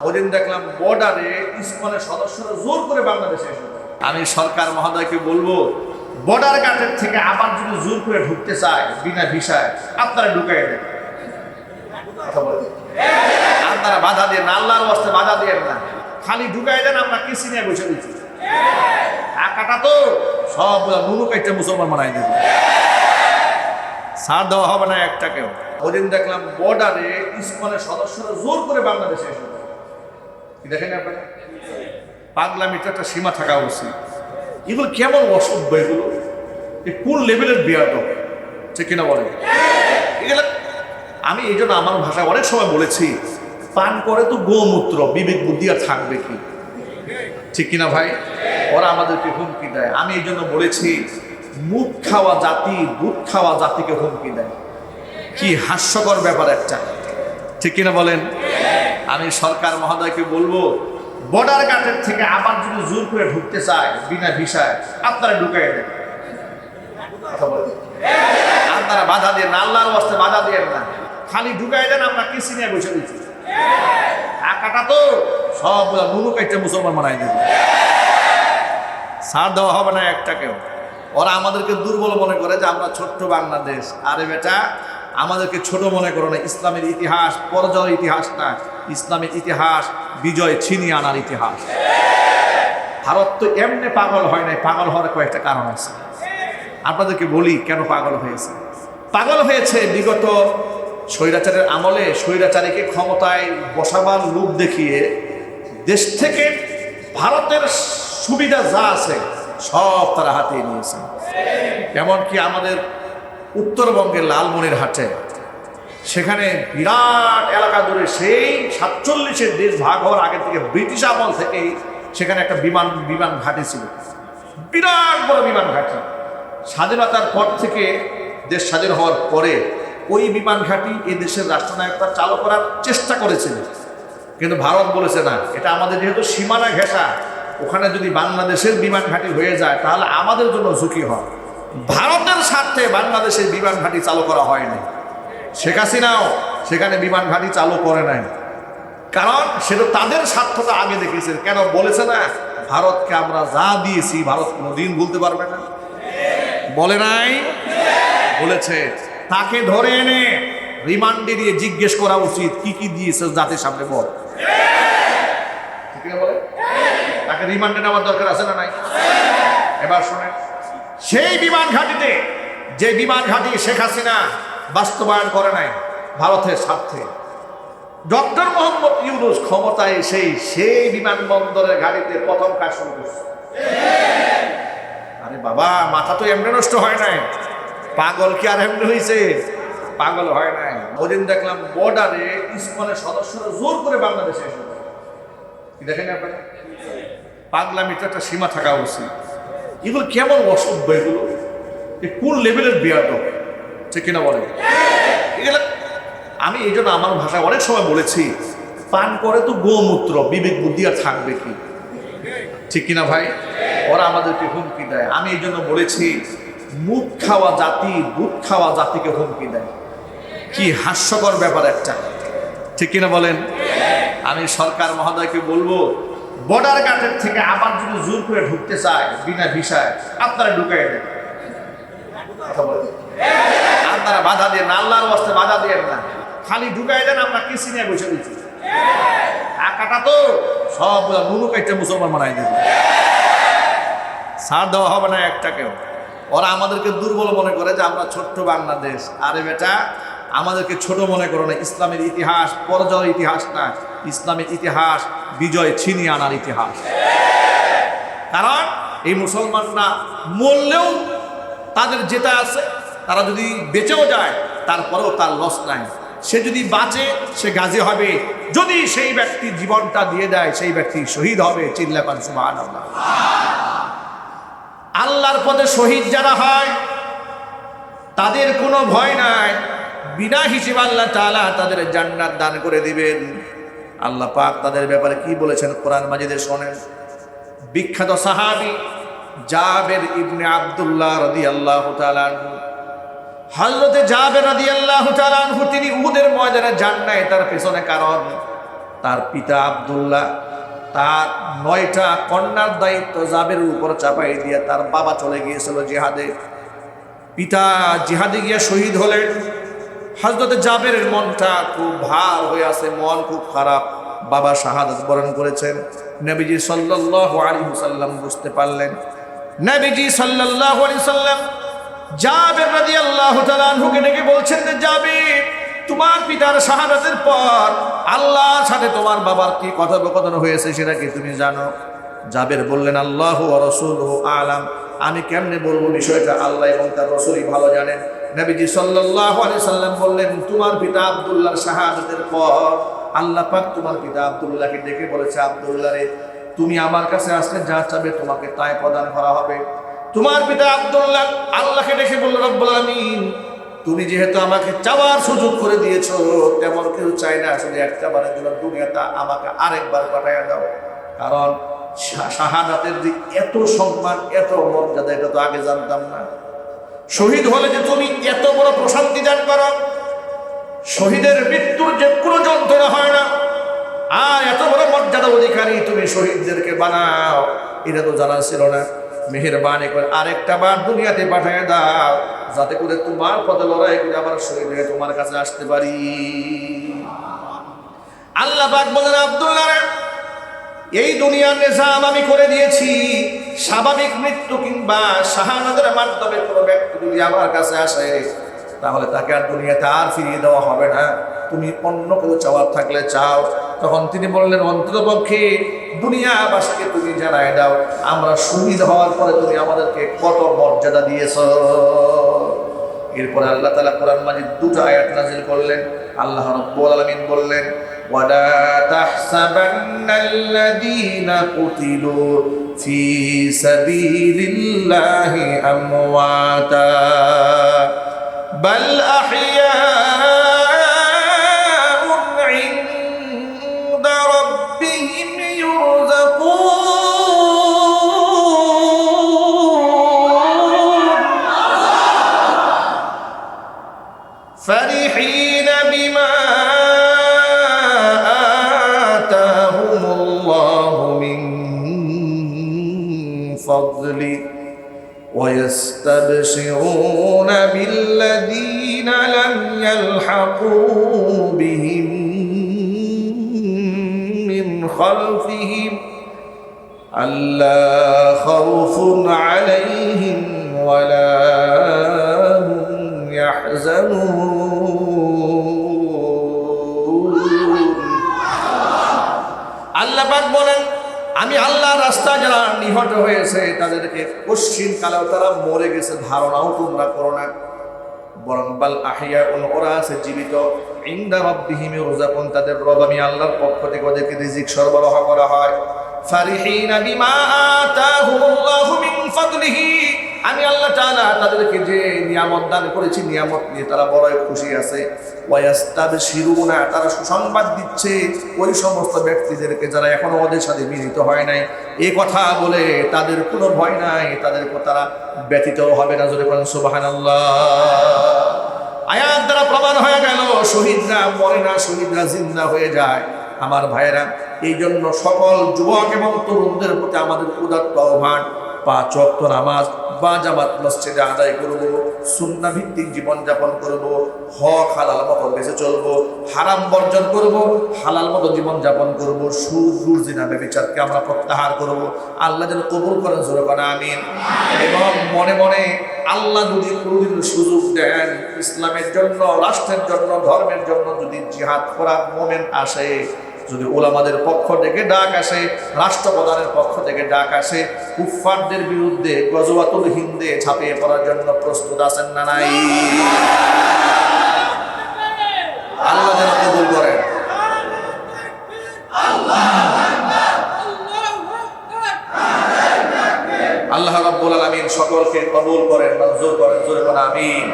ওদিন দেখলাম বর্ডারে ইসকনের সদস্যরা জোর করে বাংলাদেশে এসে আমি সরকার মহোদয়কে বলব বর্ডার গার্ডের থেকে আবার যদি জোর করে ঢুকতে চায় বিনা ভিসায়, আপনারা ঢুকাই দেন। আপনারা বাধা দিয়ে আল্লাহর বস্তে বাধা দিয়ে না। খালি ঢুকাই দেন, আমরা কিসি নিয়ে বসে দিচ্ছি টাকাটা তো সব নুনু কাইটা মুসলমান বানাই দেবে। ছাড় দেওয়া হবে না একটাকেও ওদিন দেখলাম বর্ডারে ইসকনের সদস্যরা জোর করে বাংলাদেশে এসে কি দেখেন আপনারা? পাগলামিটা একটা সীমা থাকা উচিত। এগুলো কেমন অসভ্য এগুলো? কোন লেভেলের বিয়াদ ঠিক কিনা বলে এগুলো আমি এই জন্য আমার ভাষায় অনেক সময় বলেছি, পান করে তো গোমূত্র, বিবেক, বুদ্ধি আর থাকবে কি? ঠিক কিনা ভাই? ওরা আমাদেরকে হুমকি দেয়। আমি এই জন্য বলেছি, মুখ খাওয়া জাতি, দুধ খাওয়া জাতিকে হুমকি দেয়। কি হাস্যকর ব্যাপার একটা। ঠিক কিনা বলেন? আমি সরকার মহোদয়কে বলব বর্ডার গার্ডের থেকে আবার যদি জোর করে ঢুকতে চায় বিনা ভিসায়, আপনারা ঢুকাই দেন। আপনারা বাধা দিয়ে আল্লাহর বস্তে বাধা দিয়ে না। খালি ঢুকাই দেন, আমরা কিসি নিয়ে বসে দিচ্ছি টাকাটা তো সব নুনু কাইটা মুসলমান বানাই দেবে। ছাড় দেওয়া হবে না একটাকেও। ওরা আমাদেরকে দুর্বল মনে করে যে আমরা ছোট্ট বাংলাদেশ। আরে বেটা, আমাদেরকে ছোট মনে করো না, ইসলামের ইতিহাস, পরাজয়ের ইতিহাস না। ইসলামের ইতিহাস, বিজয় ছিনিয়ে আনার ইতিহাস। ভারত তো এমনি পাগল হয় নাই, পাগল হওয়ার কয়েকটা কারণ আছে। আপনাদেরকে বলি কেন পাগল হয়েছে। পাগল হয়েছে বিগত স্বৈরাচারের আমলে স্বৈরাচারীকে ক্ষমতায় বসাবার লোক দেখিয়ে দেশ থেকে ভারতের সুবিধা যা আছে সব তারা হাতিয়ে নিয়েছে। এমনকি আমাদের উত্তরবঙ্গের লালমনির হাটে সেখানে বিরাট এলাকা ধরে সেই সাতচল্লিশের দেশ ভাগ হওয়ার আগে থেকে ব্রিটিশ আমল থেকেই সেখানে একটা বিমান বিমান ঘাঁটি ছিল। বিরাট বড় বিমান ঘাঁটি। স্বাধীনতার পর থেকে দেশ স্বাধীন হওয়ার পরে ওই বিমান ঘাঁটি এই দেশের রাষ্ট্রনায়করা চালু করার চেষ্টা করেছিল। কিন্তু ভারত বলেছে না, এটা আমাদের যেহেতু সীমানা ঘেঁষা, ওখানে যদি বাংলাদেশের বিমান ঘাঁটি হয়ে যায়, তাহলে আমাদের জন্য ঝুঁকি হয়। ভারতের স্বার্থে বাংলাদেশের বিমান ঘাঁটি চালু করা হয়নি। শেখ হাসিনাও সেখানে বিমান ঘাঁটি চালু করে নাই। কারণ সেটা তাদের স্বার্থটা আগে দেখেছে কেন বলেছে না? ভারতকে আমরা যা দিয়েছি, ভারত কোনোদিন বলতে পারবে না। বলে নাই? বলেছে। তাকে ধরে এনে রিমান্ডে দিয়ে জিজ্ঞেস করা উচিত, কি কি দিয়েছে জাতির সামনে বল। তাকে রিমান্ডে নেওয়ার দরকার আছে না নাই? এবার শুনে সেই বিমান ঘাটিতে, যে বিমান ঘাটি শেখ হাসিনা বাস্তবায়ন করে নাই ভারতের স্বার্থে। ডক্টর মোহাম্মদ ইউনুস ক্ষমতায় সেই সেই বিমানবন্দরের গাড়িতে প্রথম কাজ শুরু করছে। আরে বাবা, মাথা তো এমনি নষ্ট হয় নাই। পাগল কি আর এমনি হয়েছে পাগল হয় নাই। ওদিন দেখলাম বর্ডারে ইসকনের সদস্যরা জোর করে বাংলাদেশে এসে দেখেন আপনারা? পাগলামিটা একটা সীমা থাকা উচিত। এগুলো কেমন অসভ্য এগুলো? কোন লেভেলের বিয়াদ ঠিক কিনা বলে? আমি এই জন্য আমার ভাষায় অনেক সময় বলেছি, পান করে তো গোমূত্র, বিবেক, বুদ্ধি আর থাকবে কি? ঠিক কিনা ভাই? ওরা আমাদেরকে হুমকি দেয়। আমি এই জন্য বলেছি, মুখ খাওয়া জাতি দুধ খাওয়া জাতিকে হুমকি দেয়। কি হাস্যকর ব্যাপার একটা। ঠিক কিনা বলেন? আমি সরকার মহোদয়কে বলব বর্ডার গার্ডের থেকে আবার যদি জোর করে ঢুকতে চায়, বিনা ভিসায়, আপনারা ঢুকাই দেন। কথা বলেন। আপনারা বাধা দিয়ে আল্লাহর বস্তে বাধা দিয়ে না। খালি ঢুকাই দেন, আমরা কৃষি নিয়ে বসে দিচ্ছি টাকাটা তো সব নুনু কাইটা মুসলমান বানাই দেবে। ছাড় দেওয়া হবে না একটাকেও। ওরা আমাদেরকে দুর্বল মনে করে যে আমরা ছোট্ট বাংলাদেশ। আরে বেটা, আমাদেরকে ছোট মনে করো না, ইসলামের ইতিহাস, পরাজয়ের ইতিহাস না। ইসলামের ইতিহাস, বিজয় ছিনিয়ে আনার ইতিহাস। কারণ এই মুসলমানরা মরলেও তাদের যেটা আছে তারা যদি বেঁচেও যায়, তারপরেও তার লস নাই। সে যদি বাঁচে, সে গাজী হবে। যদি সেই ব্যক্তি জীবনটা দিয়ে দেয়, সেই ব্যক্তি শহীদ হবে চিল্লাপান সুবাহ আল্লাহর পদে শহীদ যারা হয়, তাদের কোনো ভয় নাই। বিনা হিসেবে আল্লাহ তাআলা তাদের জান্নাত দান করে দিবেন। আল্লাহ পাক তাদের ব্যাপারে কি বলেছেন কোরআন মাজিদে শোনেন? বিখ্যাত সাহাবি জাবের ইবনে আব্দুল্লাহ রদি আল্লাহ আনহু হযরতে জাবের রাদিয়াল্লাহু তাআলা আনহু, তিনি উহুদের ময়দানে যান নাই, তার পেছনে কারণ তার পিতা আব্দুল্লাহ, তার নয়টা কন্যার দায়িত্ব জাবের উপর চাপাই দিয়ে তার বাবা চলে গিয়েছিল জিহাদে। পিতা জিহাদে গিয়ে শহীদ হলেন। হজরত জাবের মনটা খুব ভার হয়ে আছে, মন খুব খারাপ। বাবা শাহাদত বরণ করেছেন। নবীজি সাল্লাল্লাহু আলাইহি সাল্লাম বুঝতে পারলেন। নবীজি সাল্লাল্লাহু আলাইহি সাল্লাম জাবের ডেকে বলছেন যে, জাবের, তোমার পিতার শাহাদাতের পর সাথে তোমার বাবার কি কথোপকথন হয়েছে সেটা কি তুমি জানো? বললেন, আল্লাহ রসুল আলাম। আমি কেমনে বলব বিষয়টা? আল্লাহ এবং তার রসুলই ভালো জানেন। নবীজি সাল্লাল্লাহু আলাইহি সাল্লাম বললেন, তোমার পিতা আব্দুল্লাহর শাহাদাতের পর আল্লাহ পাক তোমার পিতা আব্দুল্লাহকে ডেকে বলেছে, আব্দুল্লাহ রে, তুমি আমার কাছে আসলে যা চাবে তোমাকে তাই প্রদান করা হবে। তোমার পিতা আব্দুল্লাহ আল্লাহকে ডেকে বলল, রব্বুল আলামিন, তুমি যেহেতু আমাকে চাওয়ার সুযোগ করে দিয়েছ, তেমন কেউ চাই না শুধু একটা বারের জন্য দুনিয়াটা আমাকে আরেকবার পাঠাইয়া দাও। কারণ শাহাদাতের যে এত সম্মান, এত মর্যাদা, এটা তো আগে জানতাম না। শহীদ হলে যে তুমি এত বড় প্রশান্তি দান করো, শহীদের মৃত্যুর যে কোনো যন্ত্রণা হয় না। আর এত বড় মর্যাদা অধিকারী তুমি শহীদদেরকে বানাও, এটা তো জানা ছিল না। মেহেরবানি করে আরেকটা বার দুনিয়াতে পাঠিয়ে দাও, যাতে করে তোমার পদে লড়াই করে আমার হয়ে তোমার কাছে আসতে পারি। আল্লাহ পাক বলেন, আব্দুল্লাহ, এই দুনিয়ার নিজাম আমি করে দিয়েছি। স্বাভাবিক মৃত্যু কিংবা শাহানাদের মাধ্যমে কোনো ব্যক্তি যদি আমার কাছে আসে, তাহলে তাকে আর দুনিয়াতে আর ফিরিয়ে দেওয়া হবে না। তুমি অন্য কেউ চাওয়ার থাকলে চাও তখন তিনি বললেন, অন্ততপক্ষে দুনিয়াবাসীকে তুমি জানাই দাও, আমরা শহীদ হওয়ার পরে তুমি আমাদেরকে কত মর্যাদা দিয়েছ। এরপরে আল্লাহ তালা কোরআন মাজিদ দুটো আয়াত নাজিল করলেন। আল্লাহ রব্বুল আলামিন বললেন বাল আহইয়াউন فضله ويستبشرون بالذين لم يلحقوا بهم من خلفهم ألا خوف عليهم ولا আমি আল্লাহ রাস্তা যারা নিহত হয়েছে, তাদেরকে পশ্চিম কালেও তারা মরে গেছে, ধারণাও তোমরা করো না। বরং বাল আহিয়া ওরা আছে জীবিত। ইন্দা দিহিমে উদযাপন তাদের রব আমি আল্লাহর পক্ষ থেকে ওদেরকে রিজিক সরবরাহ করা হয়। ফারিহিনা বিমা আতাহুমুল্লাহু মিন আমি আল্লাহ তাআলা তাদেরকে যে নিয়ামত দান করেছি, নিয়ামত নিয়ে তারা বড়ই খুশি আছে। ওয়াস্তাবশিরুনা তারা সুসংবাদ দিচ্ছে ওই সমস্ত ব্যক্তিদেরকে যারা এখনও ওদের সাথে মিলিত হয় নাই। এই কথা বলে তাদের কোনো ভয় নাই, তাদের তারা ব্যতীত হবে না যদি বলেন সুবহানাল্লাহ। আয়াত দ্বারা প্রমাণ হয়ে গেল, শহীদরা মরে না, শহীদরা জিন্দা হয়ে যায়। আমার ভাইয়েরা এই জন্য সকল যুবক এবং তরুণদের প্রতি আমাদের উদাত্ত আহ্বান, পাঁচ ওয়াক্ত নামাজ বা জামাত মসজিদে আদায় করব সুন্না ভিত্তিক জীবনযাপন করব, হক হালাল মতো বেঁচে চলবো, হারাম বর্জন করব, হালাল মতো জীবনযাপন করব, সুদ ঘুষ জিনা বেবিচারকে আমরা প্রত্যাহার করব। আল্লাহ যেন কবুল করেন, জোরে করে আমিন। এবং মনে মনে আল্লাহ যদি কোনোদিন সুযোগ দেন, ইসলামের জন্য, রাষ্ট্রের জন্য, ধর্মের জন্য যদি জিহাদ করার মোমেন্ট আসে যদি ওলামাদের পক্ষ থেকে ডাক আসে, রাষ্ট্রপ্রধানের পক্ষ থেকে ডাক আসে, কুফফারদের বিরুদ্ধে গজওয়াতুল হিন্দে ঝাঁপিয়ে পড়ার জন্য প্রস্তুত আছেন না নাই? আল্লাহ যেন কবুল করেন। আল্লাহ রাব্বুল আলামিন সকলকে কবুল করেন, মঞ্জুর করেন, জোরে আমিন।